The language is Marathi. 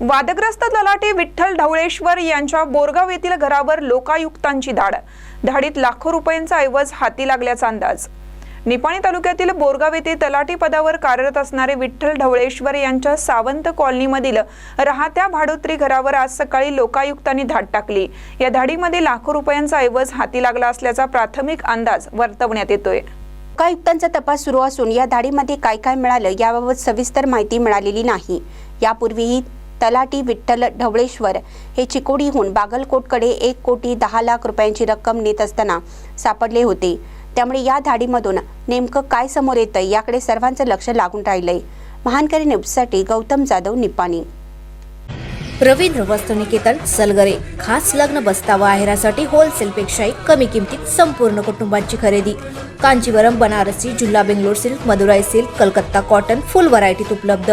वादग्रस्त तलाठी विठ्ठल ढवळेश्वर यांच्या बोरगाव येथील घरावर लोकायुक्तांची धाड. धाडीत लाखो रुपयांचा ऐवज हाती लागल्याचा अंदाज. निपाणी तालुक्यातील बोरगाव येथे तलाठी पदावर कार्यरत असणारे विठ्ठल ढवळेश्वर यांच्या सावंत कॉलनीमधील राहत्या भाडोत्री घरावर आज सकाळी लोकायुक्तांनी धाड टाकली. या धाडीमध्ये लाखो रुपयांचा ऐवज हाती लागला असल्याचा प्राथमिक अंदाज वर्तवण्यात येतोय. लोकायुक्तांचा तपास सुरू असून या धाडीमध्ये काय काय मिळालं याबाबत सविस्तर माहिती मिळालेली नाही. यापूर्वीही तलाटी विठ्ठल ढवळेश्वर हे चिकोडीहून बागलकोटकडे एक कोटी दहा लाख रुपयांची रक्कम नेत असताना सापडले होते. त्यामुळे या धाडीमधून नेमकं काय समोर येतं याकडे सर्वांचं लक्ष लागून राहिलंय. महानकरी न्यूजसाठी गौतम जाधव निपाणी रवींद्र वस्त्रनिकेतन सलगरे. खास लग्न बस्तावा आहेरासाठी होलसेलपेक्षाही कमी किमतीत संपूर्ण कुटुंबांची खरेदी. Kanjeevaram Banarasi जुल्हा Bangalore silk Madurai silk Calcutta cotton full व्हरायटीत उपलब्ध.